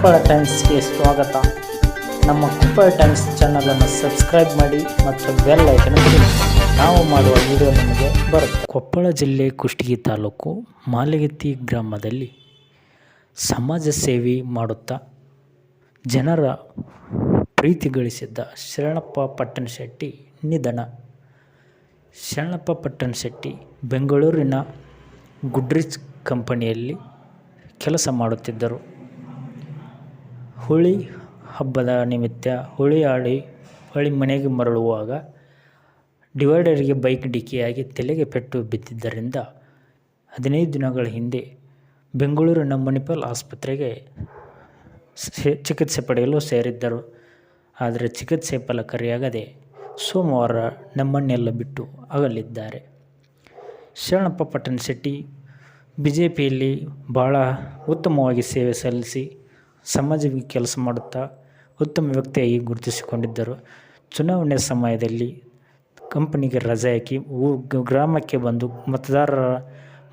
ಕೊಪ್ಪಳ ಟೈಮ್ಸ್ಗೆ ಸ್ವಾಗತ. ನಮ್ಮ ಕೊಪ್ಪಳ ಟೈಮ್ಸ್ ಚಾನಲನ್ನು ಸಬ್ಸ್ಕ್ರೈಬ್ ಮಾಡಿ ಮತ್ತು ಬೆಲ್ ಐಕನ್. ನಾವು ಮಾಡುವ ವಿಡಿಯೋ ನಿಮಗೆ ಬರುತ್ತೆ. ಕೊಪ್ಪಳ ಜಿಲ್ಲೆ ಕುಷ್ಟಗಿ ತಾಲೂಕು ಮಾಲಗತ್ತಿ ಗ್ರಾಮದಲ್ಲಿ ಸಮಾಜ ಸೇವೆ ಮಾಡುತ್ತಾ ಜನರ ಪ್ರೀತಿ ಗಳಿಸಿದ್ದ ಶರಣಪ್ಪ ಪಟ್ಟಣಶೆಟ್ಟಿ ನಿಧನ. ಶರಣಪ್ಪ ಪಟ್ಟಣ ಶೆಟ್ಟಿ ಬೆಂಗಳೂರಿನ ಗುಡ್ರಿಚ್ ಕಂಪನಿಯಲ್ಲಿ ಕೆಲಸ ಮಾಡುತ್ತಿದ್ದರು. ಹೋಳಿ ಹಬ್ಬದ ನಿಮಿತ್ತ ಹೋಳಿ ಆಡಿ ಹೊಳಿ ಮನೆಗೆ ಮರಳುವಾಗ ಡಿವೈಡರ್ಗೆ ಬೈಕ್ ಡಿಕ್ಕಿಯಾಗಿ ತಲೆಗೆ ಪೆಟ್ಟು ಬಿದ್ದಿದ್ದರಿಂದ ಹದಿನೈದು ದಿನಗಳ ಹಿಂದೆ ಬೆಂಗಳೂರಿನ ಮಣಿಪಾಲ್ ಆಸ್ಪತ್ರೆಗೆ ಚಿಕಿತ್ಸೆ ಪಡೆಯಲು ಸೇರಿದ್ದರು. ಆದರೆ ಚಿಕಿತ್ಸೆ ಫಲಕಾರಿಯಾಗದೆ ಸೋಮವಾರ ನಮ್ಮನ್ನೆಲ್ಲ ಬಿಟ್ಟು ಅಗಲಿದ್ದಾರೆ. ಶರಣಪ್ಪ ಪಟ್ಟಣಶೆಟ್ಟಿ ಬಿ ಜೆ ಪಿಯಲ್ಲಿ ಭಾಳ ಉತ್ತಮವಾಗಿ ಸೇವೆ ಸಲ್ಲಿಸಿ ಸಮಾಜಕ್ಕೆ ಕೆಲಸ ಮಾಡುತ್ತಾ ಉತ್ತಮ ವ್ಯಕ್ತಿಯಾಗಿ ಗುರುತಿಸಿಕೊಂಡಿದ್ದರು. ಚುನಾವಣೆ ಸಮಯದಲ್ಲಿ ಕಂಪನಿಗೆ ರಜೆ ಹಾಕಿ ಊ ಗ್ರಾಮಕ್ಕೆ ಬಂದು ಮತದಾರರ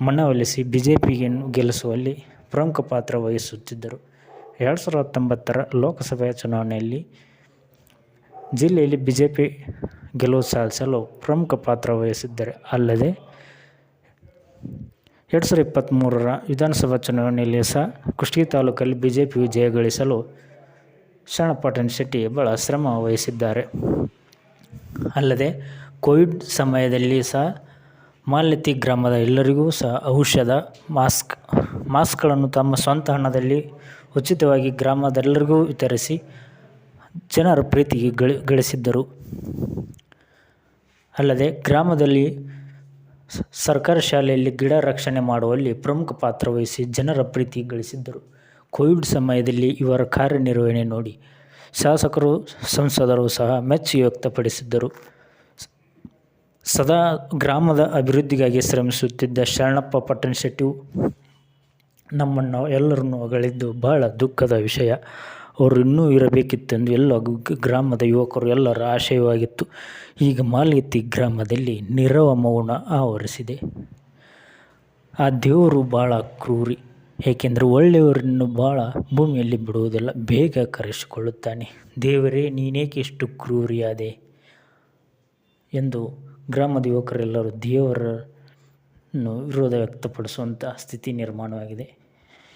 ಮನವೊಲಿಸಿ ಬಿ ಜೆ ಪಿಗೆ ಗೆಲ್ಲಿಸುವಲ್ಲಿ ಪ್ರಮುಖ ಪಾತ್ರ ವಹಿಸುತ್ತಿದ್ದರು. ಎರಡು ಸಾವಿರದ ಹತ್ತೊಂಬತ್ತರ ಲೋಕಸಭೆಯ ಚುನಾವಣೆಯಲ್ಲಿ ಜಿಲ್ಲೆಯಲ್ಲಿ ಬಿ ಜೆ ಪಿ ಗೆಲುವು ಸಾಧಿಸಲು ಪ್ರಮುಖ ಪಾತ್ರ ವಹಿಸಿದ್ದಾರೆ ಅಲ್ಲದೆ ಎರಡು ಸಾವಿರದ ಇಪ್ಪತ್ತ್ಮೂರರ ವಿಧಾನಸಭಾ ಚುನಾವಣೆಯಲ್ಲಿ ಸಹ ಕುಷ್ಟಗಿ ತಾಲೂಕಲ್ಲಿ ಬಿ ಜೆ ಪಿ ವಿಜಯ ಗಳಿಸಲು ಶರಣಪ್ಪ ಶೆಟ್ಟಿ ಬಹಳ ಶ್ರಮ ವಹಿಸಿದ್ದಾರೆ. ಅಲ್ಲದೆ ಕೋವಿಡ್ ಸಮಯದಲ್ಲಿ ಸಹ ಮಾಲ್ಯತಿ ಗ್ರಾಮದ ಎಲ್ಲರಿಗೂ ಸಹ ಔಷಧ, ಮಾಸ್ಕ್, ಮಾಸ್ಕ್ಗಳನ್ನು ತಮ್ಮ ಸ್ವಂತ ಹಣದಲ್ಲಿ ಉಚಿತವಾಗಿ ಗ್ರಾಮದೆಲ್ಲರಿಗೂ ವಿತರಿಸಿ ಜನರ ಪ್ರೀತಿಗೆ ಗಳಿ ಗಳಿಸಿದ್ದರು. ಅಲ್ಲದೆ ಗ್ರಾಮದಲ್ಲಿ ಸರ್ಕಾರಿ ಶಾಲೆಯಲ್ಲಿ ಗಿಡ ರಕ್ಷಣೆ ಮಾಡುವಲ್ಲಿ ಪ್ರಮುಖ ಪಾತ್ರ ವಹಿಸಿ ಜನರ ಪ್ರೀತಿ ಗಳಿಸಿದ್ದರು. ಕೋವಿಡ್ ಸಮಯದಲ್ಲಿ ಇವರ ಕಾರ್ಯನಿರ್ವಹಣೆ ನೋಡಿ ಶಾಸಕರು, ಸಂಸದರು ಸಹ ಮೆಚ್ಚು ವ್ಯಕ್ತಪಡಿಸಿದ್ದರು. ಸದಾ ಗ್ರಾಮದ ಅಭಿವೃದ್ಧಿಗಾಗಿ ಶ್ರಮಿಸುತ್ತಿದ್ದ ಶರಣಪ್ಪ ಪಟ್ಟಣಶೆಟ್ಟಿ ನಮ್ಮನ್ನು ಎಲ್ಲರನ್ನು ಹೊಗಳಿದ್ದು ಬಹಳ ದುಃಖದ ವಿಷಯ. ಅವರು ಇನ್ನೂ ಇರಬೇಕಿತ್ತೆಂದು ಎಲ್ಲ ಗ್ರಾಮದ ಯುವಕರು ಎಲ್ಲರ ಆಶಯವಾಗಿತ್ತು. ಈಗ ಮಾಲ್ಗತ್ತಿ ಗ್ರಾಮದಲ್ಲಿ ನಿರವ ಮೌನ ಆವರಿಸಿದೆ. ಆ ದೇವರು ಭಾಳ ಕ್ರೂರಿ, ಏಕೆಂದರೆ ಒಳ್ಳೆಯವರನ್ನು ಭಾಳ ಭೂಮಿಯಲ್ಲಿ ಬಿಡುವುದಿಲ್ಲ, ಬೇಗ ಕರೆಸಿಕೊಳ್ಳುತ್ತಾನೆ. ದೇವರೇ, ನೀನೇಕೆ ಇಷ್ಟು ಕ್ರೂರಿಯಾದೆ? ಎಂದು ಗ್ರಾಮದ ಯುವಕರೆಲ್ಲರೂ ದೇವರನ್ನು ವಿರೋಧ ವ್ಯಕ್ತಪಡಿಸುವಂಥ ಸ್ಥಿತಿ ನಿರ್ಮಾಣವಾಗಿದೆ.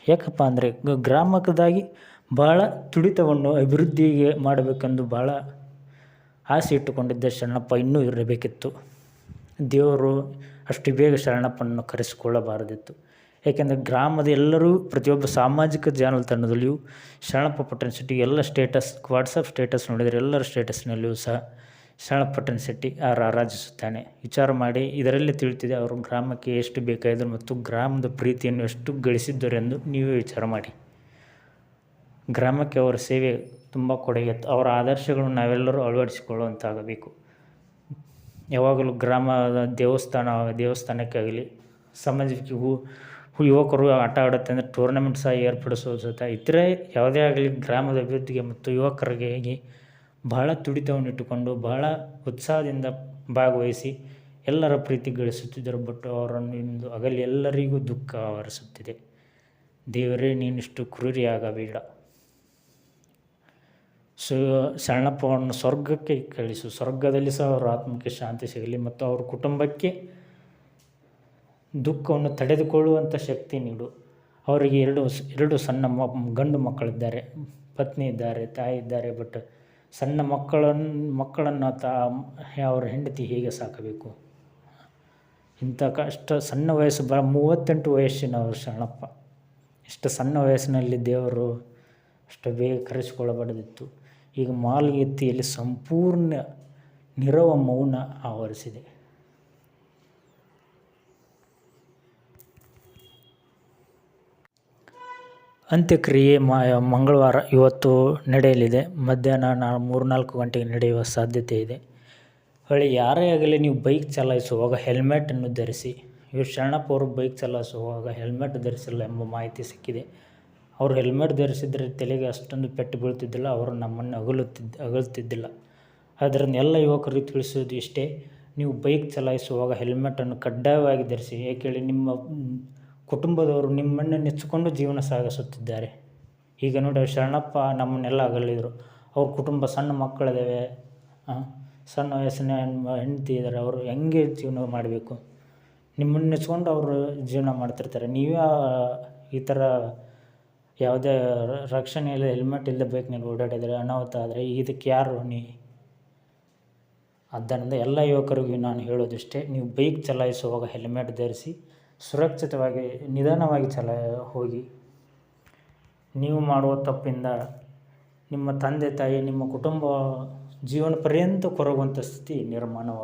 ಯಾಕಪ್ಪ ಅಂದರೆ ಗ್ರಾಮಕದಾಗಿ ಭಾಳ ತುಡಿತವನ್ನು ಅಭಿವೃದ್ಧಿಗೆ ಮಾಡಬೇಕೆಂದು ಭಾಳ ಆಸೆ ಇಟ್ಟುಕೊಂಡಿದ್ದ ಶರಣಪ್ಪ ಇನ್ನೂ ಇರಬೇಕಿತ್ತು. ದೇವರು ಅಷ್ಟು ಬೇಗ ಶರಣಪ್ಪನನ್ನು ಕರೆಸಿಕೊಳ್ಳಬಾರದಿತ್ತು. ಏಕೆಂದರೆ ಗ್ರಾಮದ ಎಲ್ಲರೂ ಪ್ರತಿಯೊಬ್ಬ ಸಾಮಾಜಿಕ ಜಾಲತಾಣದಲ್ಲಿಯೂ ಶರಣಪ್ಪ ಪಟ್ಟಣ ಶೆಟ್ಟಿ ಎಲ್ಲ ಸ್ಟೇಟಸ್ ವಾಟ್ಸಪ್ ಸ್ಟೇಟಸ್ ನೋಡಿದರೆ ಎಲ್ಲರ ಸ್ಟೇಟಸ್ನಲ್ಲಿಯೂ ಸಹ ಶರಣಪ್ಪ ಪಟ್ಟಣಶೆಟ್ಟಿ ಆ ರಾರಾಜಿಸುತ್ತಾನೆ ವಿಚಾರ ಮಾಡಿ ಇದರಲ್ಲಿ ತಿಳಿತಿದೆ ಅವರು ಗ್ರಾಮಕ್ಕೆ ಎಷ್ಟು ಬೇಕಾಯಿದ್ರು ಮತ್ತು ಗ್ರಾಮದ ಪ್ರೀತಿಯನ್ನು ಎಷ್ಟು ಗಳಿಸಿದ್ದರೆಂದು ನೀವೇ ವಿಚಾರ ಮಾಡಿ. ಗ್ರಾಮಕ್ಕೆ ಅವರ ಸೇವೆ ತುಂಬ ಕೊಡುಗೆ ಅವರ ಆದರ್ಶಗಳನ್ನು ನಾವೆಲ್ಲರೂ ಅಳವಡಿಸಿಕೊಳ್ಳುವಂತಾಗಬೇಕು. ಯಾವಾಗಲೂ ಗ್ರಾಮದ ದೇವಸ್ಥಾನ ದೇವಸ್ಥಾನಕ್ಕಾಗಲಿ ಸಮಾಜಕ್ಕೆ ಹೂ ಯುವಕರು ಆಟ ಆಡುತ್ತೆ ಅಂದರೆ ಟೂರ್ನಮೆಂಟ್ ಸಹ ಏರ್ಪಡಿಸೋ ಸಹ ಇತರೆ ಯಾವುದೇ ಆಗಲಿ ಗ್ರಾಮದ ಅಭಿವೃದ್ಧಿಗೆ ಮತ್ತು ಯುವಕರಿಗೆ ಬಹಳ ತುಡಿತವನ್ನು ಇಟ್ಟುಕೊಂಡು ಬಹಳ ಉತ್ಸಾಹದಿಂದ ಭಾಗವಹಿಸಿ ಎಲ್ಲರ ಪ್ರೀತಿ ಗಳಿಸುತ್ತಿದ್ದರು. ಬಟ್ ಅವರನ್ನು ಇಂದು ಅಗಲಿ ಎಲ್ಲರಿಗೂ ದುಃಖ ಆವರಿಸುತ್ತಿದೆ. ದೇವರೇ, ನೀನಿಷ್ಟು ಕ್ರೂರಿಯಾಗಬೇಡ. ಸೊ ಶರಣಪ್ಪವನ್ನು ಸ್ವರ್ಗಕ್ಕೆ ಕಳಿಸು. ಸ್ವರ್ಗದಲ್ಲಿ ಸಹ ಅವರ ಆತ್ಮಕ್ಕೆ ಶಾಂತಿ ಸಿಗಲಿ ಮತ್ತು ಅವ್ರ ಕುಟುಂಬಕ್ಕೆ ದುಃಖವನ್ನು ತಡೆದುಕೊಳ್ಳುವಂಥ ಶಕ್ತಿ ನೀಡು. ಅವರಿಗೆ ಎರಡು ಎರಡು ಸಣ್ಣ ಮ, ಗಂಡು ಮಕ್ಕಳಿದ್ದಾರೆ. ಪತ್ನಿ ಇದ್ದಾರೆ, ತಾಯಿ ಇದ್ದಾರೆ ಬಟ್ ಸಣ್ಣ ಮಕ್ಕಳನ್ನು ಮಕ್ಕಳನ್ನು ತಾ, ಅವರ ಹೆಂಡತಿ ಹೇಗೆ ಸಾಕಬೇಕು? ಇಂಥ ಕಷ್ಟ ಸಣ್ಣ ವಯಸ್ಸು ಬ, ಮೂವತ್ತೆಂಟು ವಯಸ್ಸಿನವರು ಶರಣಪ್ಪ. ಇಷ್ಟು ಸಣ್ಣ ವಯಸ್ಸಿನಲ್ಲಿ ದೇವರು ಅಷ್ಟು ಬೇಗ ಕರೆಸಿಕೊಳ್ಳಬಾರದಿತ್ತು. ಈಗ ಮಾಲ್ಗೆತ್ತಿಯಲ್ಲಿ ಸಂಪೂರ್ಣ ನಿರವ ಮೌನ ಆವರಿಸಿದೆ. ಅಂತ್ಯಕ್ರಿಯೆ ಮಂಗಳವಾರ ಇವತ್ತು ನಡೆಯಲಿದೆ. ಮಧ್ಯಾಹ್ನ ನಾ ಮೂರು ನಾಲ್ಕು ಗಂಟೆಗೆ ನಡೆಯುವ ಸಾಧ್ಯತೆ ಇದೆ. ಹೊಳೆ ಯಾರೇ ಆಗಲಿ ನೀವು ಬೈಕ್ ಚಲಾಯಿಸುವಾಗ ಹೆಲ್ಮೆಟನ್ನು ಧರಿಸಿ ಇವರು ಶರಣಪ್ಪ ಅವರು ಬೈಕ್ ಚಲಾಯಿಸುವಾಗ ಹೆಲ್ಮೆಟ್ ಧರಿಸಿಲ್ಲ ಎಂಬ ಮಾಹಿತಿ ಸಿಕ್ಕಿದೆ. ಅವರು ಹೆಲ್ಮೆಟ್ ಧರಿಸಿದ್ರೆ ತಲೆಗೆ ಅಷ್ಟೊಂದು ಪೆಟ್ಟು ಬೀಳ್ತಿದ್ದಿಲ್ಲ, ಅವರು ನಮ್ಮನ್ನು ಅಗಲುತ್ತಿದ್ದ, ಅಗಲ್ತಿದ್ದಿಲ್ಲ. ಆದ್ದರಿಂದ ಎಲ್ಲ ಯುವಕರಿಗೆ ತಿಳಿಸೋದು ಇಷ್ಟೇ, ನೀವು ಬೈಕ್ ಚಲಾಯಿಸುವಾಗ ಹೆಲ್ಮೆಟನ್ನು ಕಡ್ಡಾಯವಾಗಿ ಧರಿಸಿ ಏಕೆಳಿ ನಿಮ್ಮ ಕುಟುಂಬದವರು ನಿಮ್ಮನ್ನು ನೆಚ್ಚಿಕೊಂಡು ಜೀವನ ಸಾಗಿಸುತ್ತಿದ್ದಾರೆ. ಈಗ ನೋಡಿ ಶರಣಪ್ಪ ನಮ್ಮನ್ನೆಲ್ಲ ಅಗಲಿದ್ರು. ಅವ್ರ ಕುಟುಂಬ ಸಣ್ಣ ಮಕ್ಕಳಿದ್ದಾವೆ ಸಣ್ಣ ವಯಸ್ಸಿನ ಹೆಂಡತಿ ಇದ್ದಾರೆ ಅವರು ಹೆಂಗೆ ಜೀವನ ಮಾಡಬೇಕು? ನಿಮ್ಮನ್ನು ನೆಚ್ಕೊಂಡು ಅವರು ಜೀವನ ಮಾಡ್ತಿರ್ತಾರೆ. ನೀವೇ ಈ ಥರ ಯಾವುದೇ ರಕ್ಷಣೆ ಇಲ್ಲ ಹೆಲ್ಮೆಟ್ ಇಲ್ಲದೆ ನೀವು ಓಡಾಡಿದರೆ ಅನಾಹುತ ಆದರೆ ಇದಕ್ಕೆ ಯಾರು ನೀ? ಆದ್ದರಿಂದ ಎಲ್ಲ ಯುವಕರಿಗೂ ನಾನು ಹೇಳೋದಿಷ್ಟೇ, ನೀವು ಬೈಕ್ ಚಲಾಯಿಸುವಾಗ ಹೆಲ್ಮೆಟ್ ಧರಿಸಿ ಸುರಕ್ಷಿತವಾಗಿ, ನಿಧಾನವಾಗಿ ಚಲ, ಹೋಗಿ. ನೀವು ಮಾಡುವ ತಪ್ಪಿಂದ ನಿಮ್ಮ ತಂದೆ ತಾಯಿ, ನಿಮ್ಮ ಕುಟುಂಬ ಜೀವನ ಪರ್ಯಂತ ಕೊರಗುವಂಥ ಸ್ಥಿತಿ ನಿರ್ಮಾಣವ